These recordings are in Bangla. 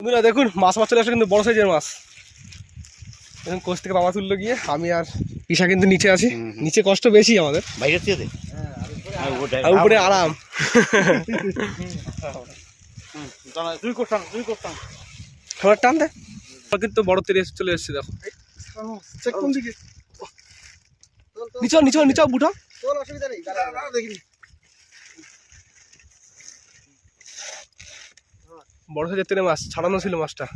বন্ধুরা দেখুন মাছ মাছ চলে আসে কিন্তু বড় সাইজের মাছ। দেখুন কোচ থেকে বাবা তুললো গিয়ে আমি আর ঈশা কিন্তু নিচে আছি। নিচে কষ্ট বেশি আমাদের। বাইরে থেকে আর উপরে আরাম। খাবার টান দে। কিন্তু বড় তেরে এসে চলে এসেছে দেখো। চেক কোন দিকে? নিচে নিচে নিচে বুঠা অসুবিধা নেই দেখিনি। বড় সাইজের তেলে মাছ, ছাড়ানো ছিল মাছটা।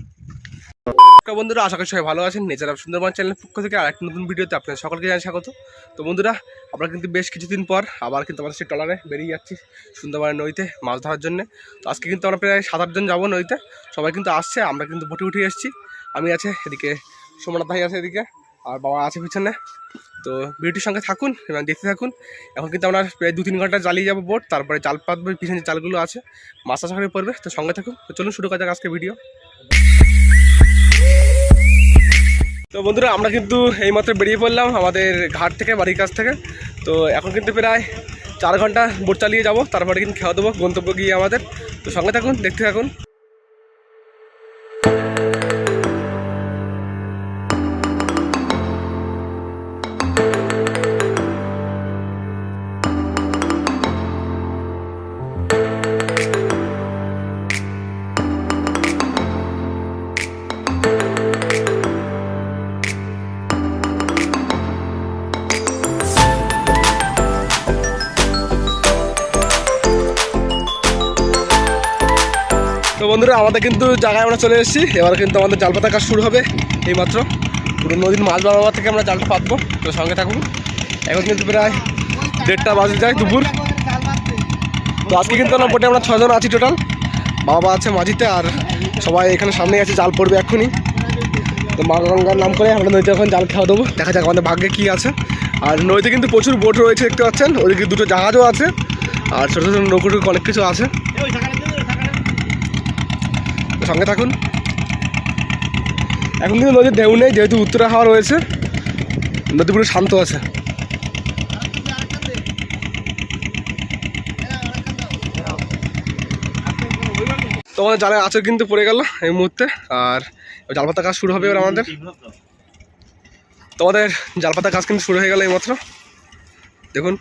বন্ধুরা, আশা করি সবাই ভালো আছেন। নেচার অফ সুন্দরবন চ্যানেলের পক্ষ থেকে আর একটা নতুন ভিডিওতে আপনাদের সকলকে জানাই স্বাগত। তো বন্ধুরা, আমরা কিন্তু বেশ কিছুদিন পর আবার কিন্তু আমাদের সেই ট্রলারে বেরিয়ে যাচ্ছি সুন্দরবনের নদীতে মাছ ধরার জন্য। তো আজকে কিন্তু আমরা প্রায় সাত আটজন যাব নদীতে। সবাই কিন্তু আসছে, আমরা কিন্তু বটে উঠে এসেছি। আমি আছে এদিকে, সোমনাথ ভাই আছে এদিকে, আর বাবা আছে পিছনে। তো ভিডিওটির সঙ্গে থাকুন এবং দেখতে থাকুন। এখন কিন্তু আমরা প্রায় দু তিন ঘণ্টা জ্বালিয়ে যাব বোট তারপরে জাল পাতবো পিছনে জালগুলো আছে মাছ আশা করে পড়বে। তো সঙ্গে থাকুন। তো চলুন শুরু করা যাক আজকে ভিডিও তো বন্ধুরা, আমরা কিন্তু এইমাত্র বেরিয়ে পড়লাম আমাদের ঘাট থেকে, বাড়ির কাছ থেকে। তো এখন কিন্তু প্রায় চার ঘণ্টা বোট চালিয়ে যাব। তারপরে কিন্তু খাওয়া দেবো গন্তব্য গিয়ে আমাদের। তো সঙ্গে থাকুন, দেখতে থাকুন। আমাদের কিন্তু জায়গায় আমরা চলে এসেছি। এবার কিন্তু আমাদের জাল পাতা কাজ শুরু হবে এইমাত্র। পুরো নদীর মাছ বাবা থেকে আমরা জালটা পাতবো। তো সঙ্গে থাকুন। এখন কিন্তু প্রায় দেড়টা বাজে যায় দুপুর। তো আজকে কিন্তু আমরা বোটে আমরা ছজন আছি টোটাল বাবা আছে মাঝিতে আর সবাই এখানে সামনে আছে, জাল পড়বে এক্ষুনি। তো মা গঙ্গার নাম করে আমরা নদীতে এখন জাল খাওয়া দেবো। দেখা যাক আমাদের ভাগ্যে কী আছে। আর নদীতে কিন্তু প্রচুর বোট রয়েছে দেখতে পাচ্ছেন। ওদিকে দুটো জাহাজও আছে। আর ছোটো ছোটো নৌকো অনেক কিছু আছে। সঙ্গে থাকুন। এখন কিন্তু নদীর ঢেউ নেই, যেহেতু উত্তরা হাওয়া রয়েছে নদী পুরো শান্ত আছে। তোমাদের জালের আচর কিন্তু পড়ে গেল এই মুহূর্তে, আর জাল পাতা কাজ শুরু হবে এবার আমাদের। তোমাদের জাল পাতা কাজ কিন্তু শুরু হয়ে গেল এইমাত্র। দেখুন।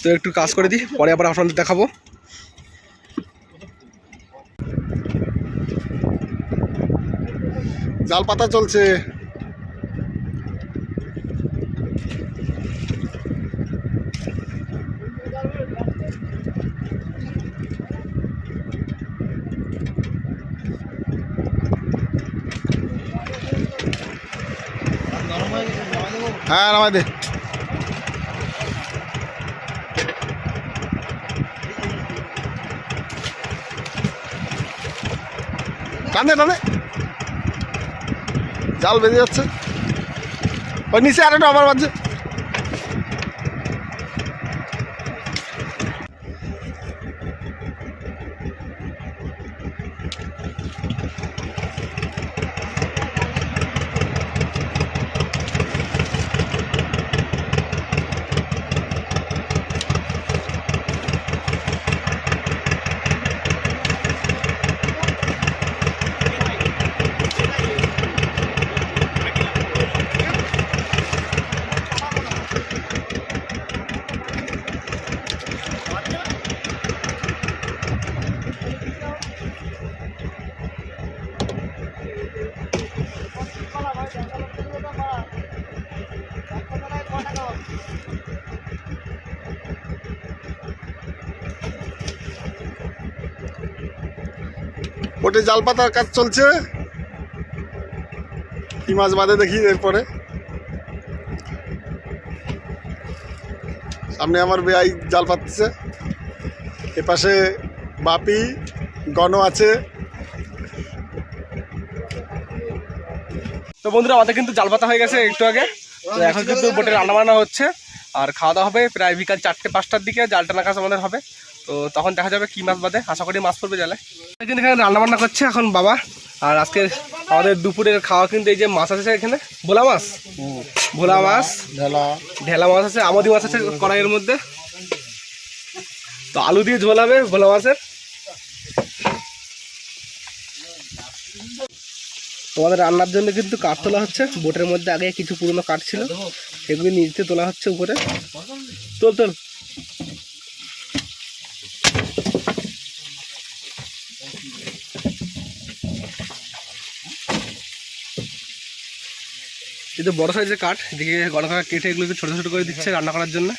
তো একটু কাজ করে দিই, পরে আবার আপনাদের দেখাবো। জাল পাতা চলছে। হ্যাঁ নামাই দে। টানে টানে জাল বেঁধে যাচ্ছে। ওই নিচে আর একটা আবার বাজছে ওটে জাল পাতার কাজ চলছে। কি মাছ বাঁধে দেখি এরপরে। সামনে আমার বেআই জাল পাতছে। এপাশে বাপি গণ আছে। তো বন্ধুরা আমাদের কিন্তু জাল পাতা হয়ে গেছে একটু আগে। তো এখন কিন্তু বোটে রান্না বান্না হচ্ছে। আর খাওয়া দাওয়া হবে প্রায় বিকাল চারটে পাঁচটার দিকে জাল টানা কাজ আমাদের হবে। তো তখন দেখা যাবে কি মাছ বাদে। আশা করি মাছ পড়বে জালে। কিন্তু এখানে রান্না বান্না করছে এখন বাবা। আর আজকে আমাদের দুপুরের খাওয়া কিন্তু এই যে মাছ আছে এখানে। ভোলা মাছ? ভোলা মাছ। ঢেলা। ঢেলা মাছ আছে আমদি মাছ আছে কড়াইয়ের মধ্যে। তো আলু দিয়ে ঝোল হবে ভোলা মাছের। তোমাদের রান্নার জন্য কিন্তু কাঠ তোলা হচ্ছে। বোটের মধ্যে আগে কিছু পুরনো কাঠ ছিল, সেগুলি নিচে তোলা হচ্ছে উপরে। তোল তোল। এই তো বড় সাইজের কাঠ, এদিকে গড় কাঠ কেটে এগুলোকে ছোট ছোট করে দিচ্ছে রান্না করার জন্য।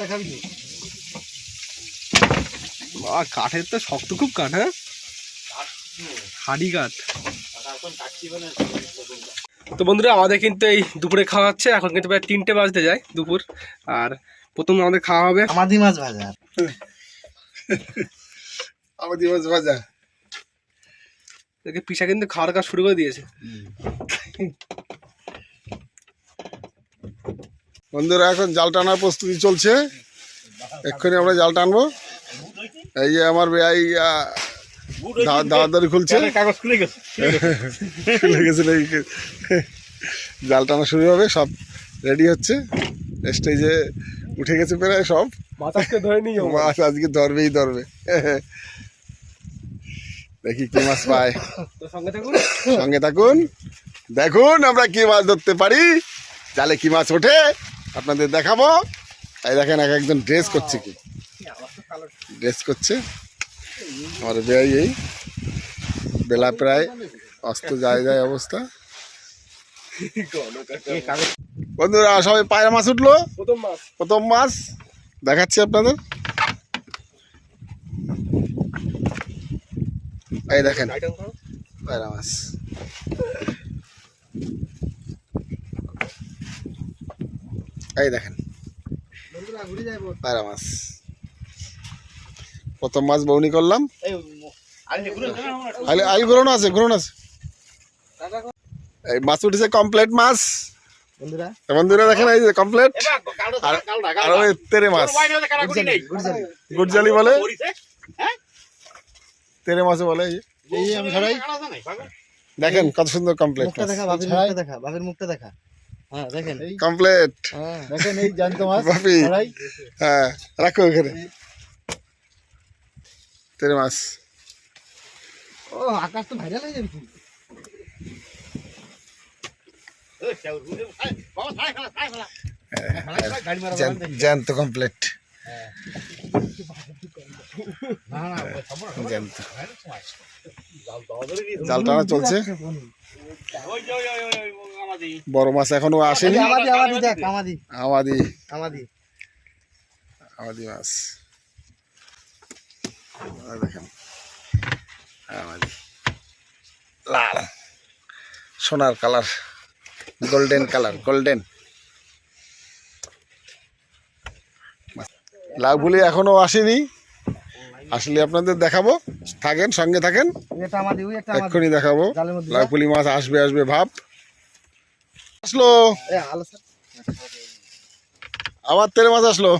দেখাবি তো? কাঠের তো শক্ত খুব কাঠ হ্যাঁ? হাড়ি কাঠ। তো বন্ধুরা আমাদের কিন্তু এই দুপুরে খাওয়া হচ্ছে। এখন কিন্তু প্রায় তিনটে বাজতে যায় দুপুর। আর প্রথম আমাদের খাওয়া হবে আমাদি মাছ ভাজা। আমার মাছ ভাজা। এদিকে পিসা কিন্তু খাওয়ার কাজ শুরু করে দিয়েছে। বন্ধুরা এখন জাল টানার প্রস্তুতি চলছে। এক্ষুনি আমরা জাল টানবো। এই যে আমার দাওয়া দাড়ি খুলছে। কাগজ খুলে গেছে। খুলে গেছিল জাল টানা শুরু হবে সব রেডি হচ্ছে। স্টেজে উঠে গেছে প্রায় সব। মাছ আজকে মাছ ধরবেই ধরবে। দেখি কি মাছ পায়। সঙ্গে থাকুন। দেখুন আমরা কি মাছ ধরতে পারি। জালে কি মাছ ওঠে? আপনাদের দেখাবো। এই দেখেন এক একজন ড্রেস করছে কি? ড্রেস করছে। আমার বেয়াই এই। বেলা প্রায় অস্ত যায় যায় অবস্থা। বন্ধুরা সবাই পায়রা মাছ উঠল? প্রথম মাছ। দেখাচ্ছি আপনাদের। এই দেখেন। পায়রা মাছ। এই দেখেন। পায়রা মাছ। প্রথম মাছ বৌনি করলাম। আলি আলি গ্রহণ আছে গ্রহণ আছে। এই মাছ উঠেছে কমপ্লিট মাছ। বন্ধুরা। বন্ধুরা দেখেন এই যে কমপ্লিট আর আর ওই তেরে মাছ। গুড়জালি। বলে? তেরে মাছে বলে এই যে। এই আমি ছড়াই দেখেন কত সুন্দর কমপ্লিট দেখা বাবির মুখটা দেখা বাবির মুখটা দেখা। হ্যাঁ দেখেন। কমপ্লিট হ্যাঁ। দেখেন এই জ্যান্ত মাছ। বাপি। হ্যাঁ রাখো ওখানে তেরে মাছ। ও আকাশ তো ভাইরাল হয়ে যাবে জ্যান্ত- কমপ্লিট জ্যান্ত জাল টানা চলছে? বড় মাছ এখনও আসেনি? আমাদি আমাদি দেখ আমাদি। আমাদি। আমাদি। আমাদি। মাছ। আর দেখেন। আমাদি। লাল। সোনার কালার। Golden colour golden. লাভগুলি এখনও আসেনি। আসলে আপনাদের দেখাবো। থাকেন সঙ্গে থাকেন। এক্ষুনি দেখাবো। জালের মাছ আসবে আসবে ভাব। আসলো। এ আবার তেলে মাছ আসলো।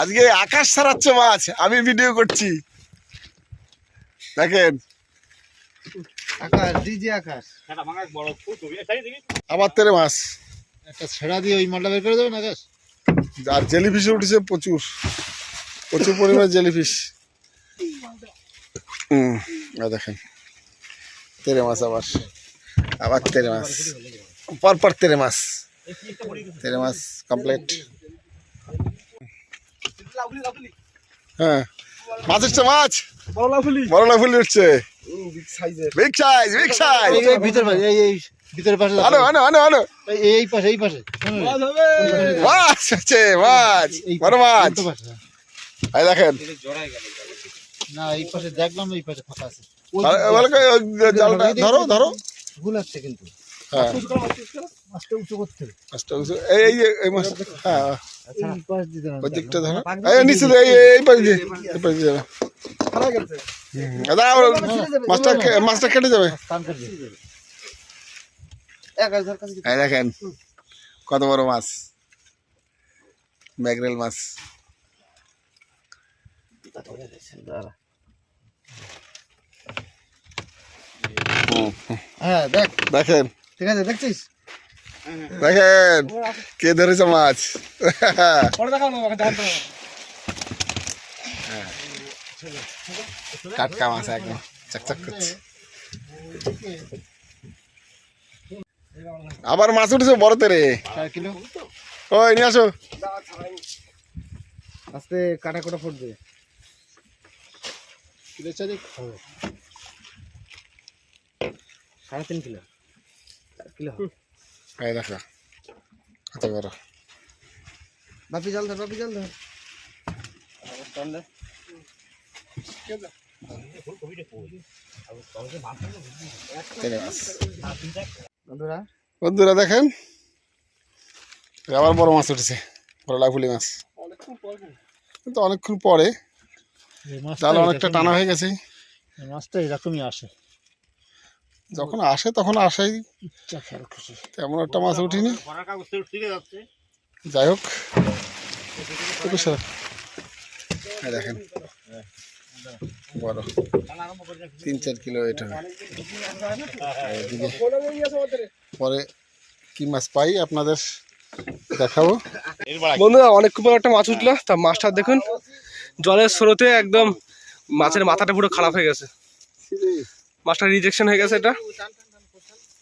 আজকে আকাশ ছাড়াচ্ছে মাছ আমি ভিডিও করছি। দেখেন। আকাশ আবার তেলে মাছ। একটা ছেড়া দিয়ে ওই মালটা বের করে দেবেন আকাশ? আর জেলিফিশ উঠেছে প্রচুর। প্রচুর পরিমাণে জেলিফিশ হুম দেখেন তেরে মাছ আবার। আবার তেরে মাছ। পরপর তেরে মাছ। তেরে মাছ কমপ্লিট হ্যাঁ মাছ উঠছে মাছ। বড় লাফুলি বড় লাফুলি উঠছে। সাইজের বিগ সাইজ বিগ সাইজ এই এই ভিতর এই এই ভিতরের পাশে আনো আনো আনো আনো। এই এই পাশে এই পাশে। মাছ হবে। মাছ বড় মাছ। এই দেখেন। না এই পাশে দেখলাম এই পাশে ফাঁকা আছে। ওই ভালো- ভালো করে ওই জালটা ধরো ধরো। ভুল আছে কিন্তু। হ্যাঁ। মাছটা উঁচু করতে মাছটা উঁচু- এই এই মাছ হ্যাঁ। এই পাশ দিতে হবে। ওই দিকটা ধরো। এই নিচে এই এই- এই পাশ দিয়ে এই পাশ দিয়ে যাবে মাছটা মাছটা। কেটে যাবে। এই দেখেন কত বড় মাছ। ম্যাগরেল মাছ। দেখ দেখেন। ঠিক আছে দেখছিস দেখেন। কে ধরেছে মাছ? টাটকা মাছ একদম। চকচক করছে। আবার মাছ উঠেছে বড়তে রে। কিলো ওই, নিয়ে আসো। আস্তে কাটা কোটা ফুটবে। কিলো চারিক হবে সাড়ে তিন কিলো। চার কিলো এই দেখো কত বড়। বাপি জল ধর বাপি জল ধর। বন্ধুরা বন্ধুরা দেখেন আবার বড় মাছ উঠেছে বড় লাফুলি মাছ। কিন্তু অনেকক্ষণ পরে জাল অনেকটা টানা হয়ে গেছে। মাছটা এরকমই আসে। যখন আসে তখন আসেই। ইচ্ছা তেমন একটা মাছ উঠিনি। যাই হোক একটু সর। দেখেন বড়। তিন চার কিলো এটা। পরে কি মাছ পাই আপনাদের দেখাবো। বন্ধুরা অনেক পর একটা মাছ উঠল। তা মাছটা দেখুন। জলের স্রোতে একদম মাছের মাথাটা পুরো খারাপ হয়ে গেছে। মাছটা রিজেকশন হয়ে গেছে এটা।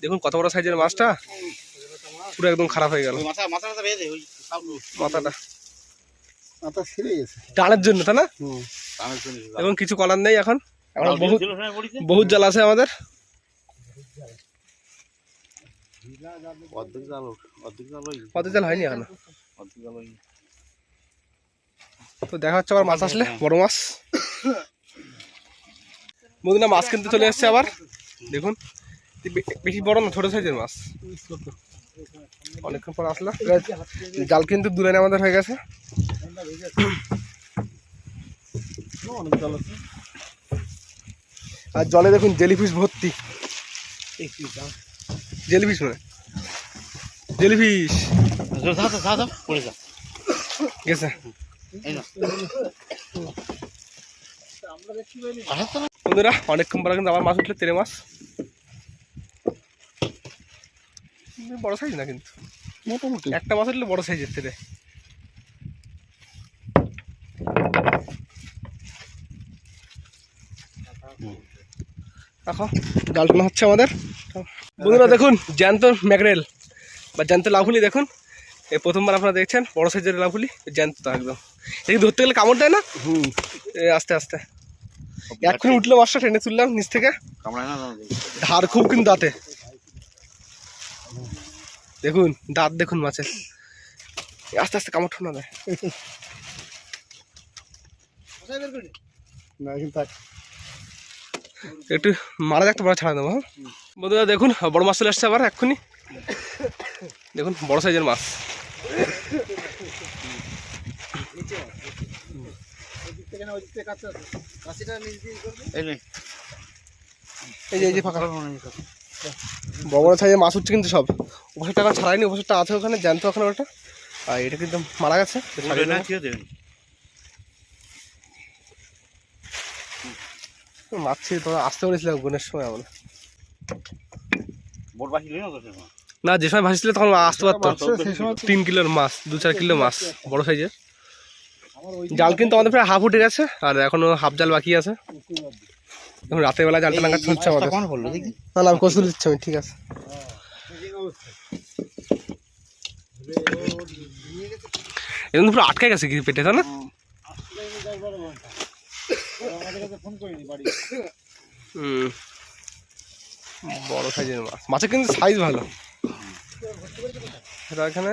দেখুন কত বড় সাইজের মাছটা। পুরো একদম খারাপ হয়ে গেল। মাথাটা। টানের জন্য তাই না? এখন কিছু করার নেই এখন। এখন বহুত বহুত জল আছে আমাদের। অর্ধেক জাল অর্ধেক জাল কত জল হয়নি এখন। তো দেখা হচ্ছে আবার মাছ আসলে বড় মাছ। বন্ধুরা মাছ কিনতে চলে এসছে আবার দেখুন। বেশি বড় না ছোট সাইজের মাছ। অনেকক্ষণ পর আসলো জাল কিন্তু দূরে আমাদের হয়ে গেছে। আর জলে দেখুন জেলিফিশ ভর্তি। জেলিফিশ মানে জেলিফিশ। গেছে। বন্ধুরা অনেকক্ষণ পরে কিন্তু আবার মাছ উঠলে তেরে মাছ। বড় সাইজ না কিন্তু। মোটামুটি। একটা মাছ উঠলে বড় সাইজের তেরে দেখো জাল টানা হচ্ছে আমাদের। বন্ধুরা দেখুন জ্যান্ত ম্যাকরেল বা জ্যান্ত লাফুলি দেখুন। এই প্রথমবার আপনারা দেখছেন বড় সাইজের লাফুলি জ্যান্ত একদম। এই ধরতে গেলে কামড় দেয় না? হুম। আস্তে আস্তে। এক্ষুনি উঠল মাছটা টেনে তুললাম নিচ থেকে। ধার খুব কিন্তু দাঁতে। দেখুন দাঁত দেখুন মাছের। আস্তে আস্তে কামড় ঠোনা দেয় না কিন্তু থাক। একটু মারা যাক বড় ছাড়া দেবো হ্যাঁ? বন্ধুরা দেখুন বড় মাছ চলে আসছে আবার এক্ষুনি। দেখুন বড় সাইজের মাছ। এই নে। এই যে এই যে ফাঁকা। বড় বড় সাইজের মাছ উঠছে কিন্তু সব। ওপাশের টাকা ছাড়াইনি ওপাশেরটা আছে ওখানে জ্যান্ত ওখানে ওটা। আর এটা কিন্তু মারা গেছে তো ছাড়িয়ে দেবো। কি দেবেন মাছ ছিল তো আসতে বলেছিলাম গুণের সময় আমরা। না যে সময় ভাসছিল তখন আসতে পারতো। তিন কিলোর মাছ দু চার কিলো মাছ বড় সাইজের জাল কিন্তু আমাদের প্রায় হাফ উঠে গেছে আর এখনও হাফ জাল বাকি আছে। এখন রাতের বেলা জালটা নাগাদ চলছে আমাদের। কোন বলল দেখি? না না আমি কৌশল দিচ্ছি আমি ঠিক আছে। এখন পুরো আটকে গেছে কি পেটে তাই না? হুম। বড় সাইজের মাছ। মাছের কিন্তু সাইজ ভালো। এখানে।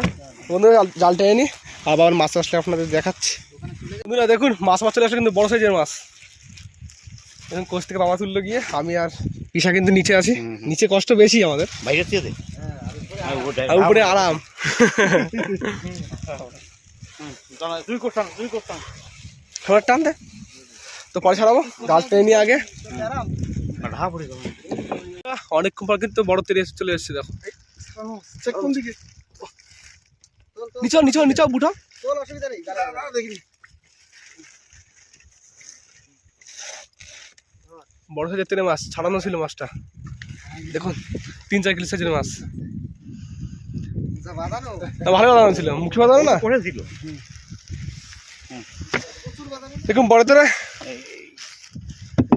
বন্ধুরা জাল- জাল টেনে নি আবার মাছ আসলে আপনাদের দেখাচ্ছি। বন্ধুরা দেখুন মাছ মাছ চলে আসলে কিন্তু বড় সাইজের মাছ। এখন কোচ থেকে বাবা তুললো গিয়ে আমি আর ঈশা কিন্তু নিচে আছি। নিচে কষ্ট বেশি আমাদের। আর উপরে আরাম। সবার টান দে। তো পরে ছাড়াবো। জাল টেনে নিয়ে আগে অনেকক্ষণ পর কিন্তু বড় তেরে এসে চলে এসেছে দেখো। নিচে নিচে নিচে বুঠা বড় সাইজের তেরে মাছ ছাড়ানো ছিল মাছটা। দেখুন তিন চার কিলো সাইজের মাছ। ভালো বাঁধানো ছিল। মুখে বাঁধানো না? দেখুন বড় তোরা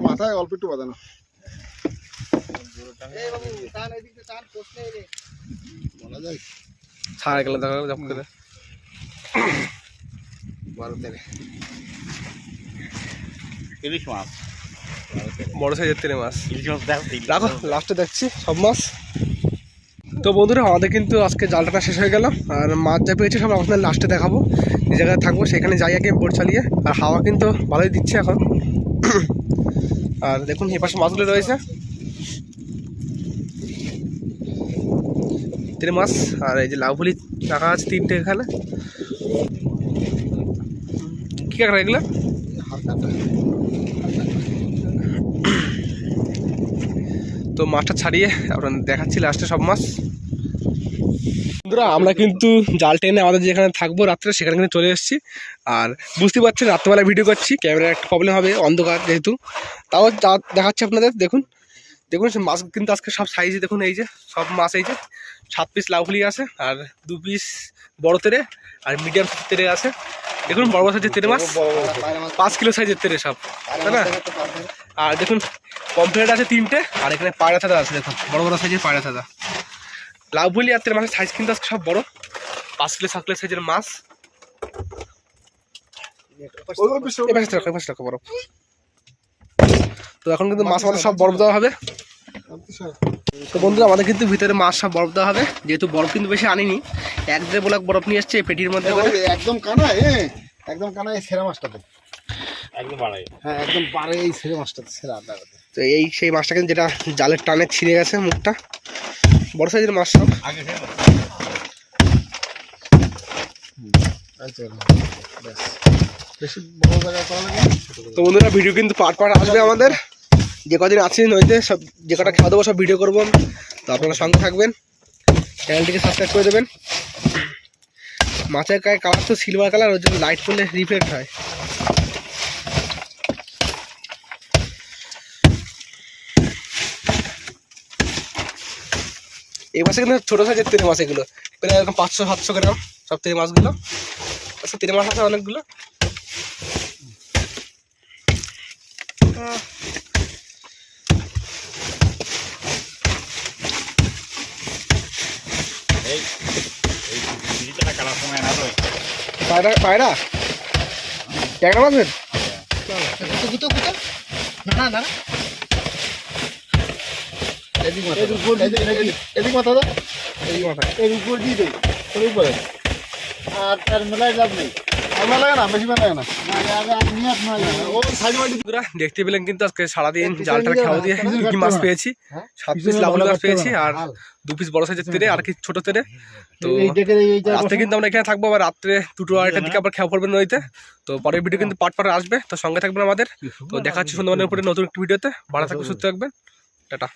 মাথায় অল্প একটু বাঁধানো। বলা যায়। ছাড় গেল দেখা জব করে। বারো তেরো ইলিশ মাছ। বড় সাইজের তেলে মাছ। ইলিশ মাছ দেখো রাখো লাস্টে দেখছি সব মাছ। তো বন্ধুরা আমাদের কিন্তু আজকে জালটা শেষ হয়ে গেল। আর মাছ যা পেয়েছে সব আপনাদের লাস্টে দেখাবো। যে জায়গায় থাকব সেখানে যাই আগে বোট চালিয়ে। আর হাওয়া কিন্তু ভালোই দিচ্ছে এখন। আর দেখুন এই পাশে মাছগুলো রয়েছে। তিন মাছ আর এই যে লাউফুলি রাখা আছে তিনটে এখানে। কি কাঁকড়া এগুলো? তো মাছটা ছাড়িয়ে আপনার দেখাচ্ছি লাস্টে সব মাছ। বন্ধুরা, আমরা কিন্তু জাল টেনে আমাদের যেখানে থাকব রাত্রে, সেখানে কিন্তু চলে এসেছি। আর বুঝতে পারছেন রাত্রেবেলা ভিডিও করছি ক্যামেরার একটা প্রবলেম হবে, অন্ধকার যেহেতু। তাও দেখাচ্ছি আপনাদের, দেখুন। দেখুন সে মাছ কিন্তু আজকে সব সাইজে দেখুন এই যে সব মাছ এই যে সাত পিস লাউফুলি আছে আর দু পিস বড় তেরে আর মিডিয়াম তেরে আছে। দেখুন বড় বড় সাইজের তেরে মাছ। পাঁচ কিলো সাইজের তেরে সব তাই না? আর দেখুন পমফ্লেট আছে তিনটে আর এখানে পায়রা থাদা আছে দেখুন বড় বড় সাইজের পায়রা থাদা লাউ বলি আর তেল মাছের সাইজ কিন্তু আজকে সব বড় পাঁচ কিলো সাত কিলো সাইজের মাছ এই পাশে রাখো, এই পাশে রাখো বরফ। তো এখন কিন্তু মাছ আমাদের সব বরফ দেওয়া হবে। তো বন্ধুরা আমাদের কিন্তু ভিতরে মাছ সব বরফ দেওয়া হবে। যেহেতু বরফ কিন্তু বেশি আনিনি এক দেড় ব্লক বরফ নিয়ে এসছে পেটির মধ্যে একদম কানা এ? একদম কানা এই সেরা মাছটাতে। একদম বাড়াই হ্যাঁ একদম পারে এই সেরা মাছটাতে সেরা আড্ডাটাতে তো এই সেই মাছটা কিন্তু যেটা জালের টানে ছিঁড়ে গেছে মুখটা। বড় সাইজের মাছ সব। আগে আচ্ছা ব্যাস বেশি তো বন্ধুরা ভিডিও কিন্তু পার্ট পার্ট আসবে আমাদের। যে কদিন আছি নইতে সব যে কটা খাওয়া দেবো সব ভিডিও করব তো আপনারা সঙ্গে থাকবেন চ্যানেলটিকে সাবস্ক্রাইব করে দেবেন। মাছের গায়ে কালার তো সিলভার কালার ওর জন্য লাইট করলে রিফ্লেক্ট হয়। এই মাছে কিন্তু ছোটো সাইজের তেলে মাছ এগুলো। এরকম পাঁচশো সাতশো গ্রাম, সব তেলে মাছগুলো। তেলে মাছ আছে অনেকগুলো এই এই ইলিশটা কাটার সময় না তো পায়রা পায়রা? ট্যাংরা মাছের না না এদিক মাথা দাও। এদিক এদিক এদিক মাথা। দাও এই মাথায় এর উপর দিয়ে দেই এর উপরে আর তার মেলায় লাভ নেই। দেখতে পেলেন কিন্তু আজকে সারাদিন জালটার খাওয়া দিয়ে কি মাছ পেয়েছি হ্যাঁ? সাত পিস লাবলি মাছ পেয়েছি আর দু পিস বড় সাইজের তেরে আর কি ছোট তেরে। তো রাত্রে কিন্তু আমরা এখানে থাকব আবার রাত্রে দুটো আড়াইটার দিকে আবার খেয়া পড়বেন নদীতে। তো পরের ভিডিও কিন্তু পাট পাট আসবে তো সঙ্গে থাকবেন আমাদের। তো দেখা হচ্ছে সুন্দরবনের উপরে নতুন একটি ভিডিওতে ভালো থাকবে সুস্থ থাকবেন। টাটা।